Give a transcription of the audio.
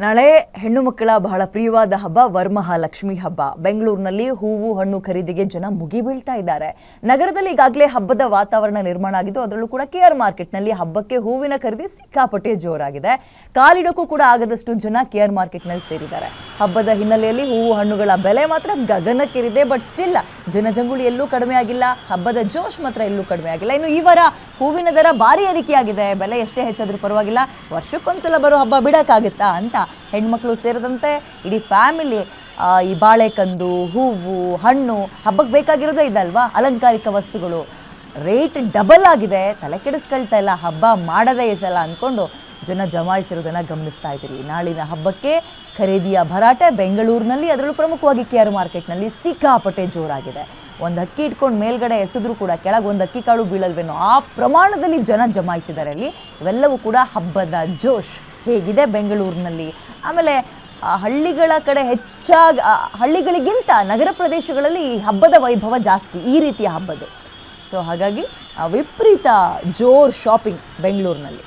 ನಾಳೆ ಹೆಣ್ಣು ಮಕ್ಕಳ ಬಹಳ ಪ್ರಿಯವಾದ ಹಬ್ಬ ವರಮಹಾಲಕ್ಷ್ಮಿ ಹಬ್ಬ. ಬೆಂಗಳೂರಿನಲ್ಲಿ ಹೂವು, ಹಣ್ಣು ಖರೀದಿಗೆ ಜನ ಮುಗಿಬೀಳ್ತಾ ಇದ್ದಾರೆ. ನಗರದಲ್ಲಿ ಈಗಾಗಲೇ ಹಬ್ಬದ ವಾತಾವರಣ ನಿರ್ಮಾಣ ಆಗಿದ್ದು, ಅದರಲ್ಲೂ ಕೂಡ ಕೆ ಮಾರ್ಕೆಟ್ನಲ್ಲಿ ಹಬ್ಬಕ್ಕೆ ಹೂವಿನ ಖರೀದಿ ಸಿಕ್ಕಾಪಟ್ಟೆ ಜೋರಾಗಿದೆ. ಕಾಲಿಡೋಕ್ಕೂ ಕೂಡ ಆಗದಷ್ಟು ಜನ ಕೆ ಮಾರ್ಕೆಟ್ನಲ್ಲಿ ಸೇರಿದ್ದಾರೆ. ಹಬ್ಬದ ಹಿನ್ನೆಲೆಯಲ್ಲಿ ಹೂವು, ಹಣ್ಣುಗಳ ಬೆಲೆ ಮಾತ್ರ ಗಗನಕ್ಕೇರಿದೆ, ಬಟ್ ಸ್ಟಿಲ್ ಜನಜಂಗುಳಿ ಎಲ್ಲೂ ಕಡಿಮೆ ಆಗಿಲ್ಲ. ಹಬ್ಬದ ಜೋಶ್ ಮಾತ್ರ ಎಲ್ಲೂ ಕಡಿಮೆ ಆಗಿಲ್ಲ. ಇನ್ನು ಈ ವಾರ ಹೂವಿನ ದರ ಭಾರಿ ಏರಿಕೆಯಾಗಿದೆ. ಬೆಲೆ ಎಷ್ಟೇ ಹೆಚ್ಚಾದರೂ ಪರವಾಗಿಲ್ಲ. ವರ್ಷಕ್ಕೊಂದ್ಸಲ ಬರೋ ಹಬ್ಬ ಬಿಡೋಕ್ಕಾಗುತ್ತಾ ಅಂತ ಹೆಣ್ಮಕ್ಳು ಸೇರಿದಂತೆ ಇಡೀ ಫ್ಯಾಮಿಲಿ ಈ ಬಾಳೆಕಂದು ಹೂವು ಹಣ್ಣು ಹಬ್ಬಕ್ಕೆ ಬೇಕಾಗಿರೋದೇ ಇದಲ್ವಾ? ಅಲಂಕಾರಿಕ ವಸ್ತುಗಳು. ರೇಟ್ ಡಬಲ್ ಆಗಿದೆ, ತಲೆ ಕೆಡಿಸ್ಕೊಳ್ತಾ ಇಲ್ಲ, ಹಬ್ಬ ಮಾಡದೇ ಈ ಸಲ ಅಂದ್ಕೊಂಡು ಜನ ಜಮಾಯಿಸಿರೋದನ್ನು ಗಮನಿಸ್ತಾ ಇದ್ದೀರಿ. ನಾಳಿನ ಹಬ್ಬಕ್ಕೆ ಖರೀದಿಯ ಭರಾಟೆ ಬೆಂಗಳೂರಿನಲ್ಲಿ, ಅದರಲ್ಲೂ ಪ್ರಮುಖವಾಗಿ ಕೆ ಆರ್ ಮಾರ್ಕೆಟ್ನಲ್ಲಿ ಸಿಕ್ಕಾಪಟ್ಟೆ ಜೋರಾಗಿದೆ. ಒಂದು ಅಕ್ಕಿ ಇಟ್ಕೊಂಡು ಮೇಲ್ಗಡೆ ಎಸೆದ್ರು ಕೂಡ, ಕೆಳಗೆ ಒಂದು ಅಕ್ಕಿ ಕಾಳು ಬೀಳಲ್ವೇನೋ ಆ ಪ್ರಮಾಣದಲ್ಲಿ ಜನ ಜಮಾಯಿಸಿದ್ದಾರೆ ಅಲ್ಲಿ. ಇವೆಲ್ಲವೂ ಕೂಡ ಹಬ್ಬದ ಜೋಶ್ ಹೇಗಿದೆ ಬೆಂಗಳೂರಿನಲ್ಲಿ. ಆಮೇಲೆ ಹಳ್ಳಿಗಳ ಕಡೆ ಹೆಚ್ಚಾಗಿ ಹಳ್ಳಿಗಳಿಗಿಂತ ನಗರ ಪ್ರದೇಶಗಳಲ್ಲಿ ಈ ಹಬ್ಬದ ವೈಭವ ಜಾಸ್ತಿ, ಈ ರೀತಿಯ ಹಬ್ಬದ್ದು ಸೊ ಹಾಗಾಗಿ ವಿಪರೀತ ಜೋರ್ ಶಾಪಿಂಗ್ ಬೆಂಗಳೂರಿನಲ್ಲಿ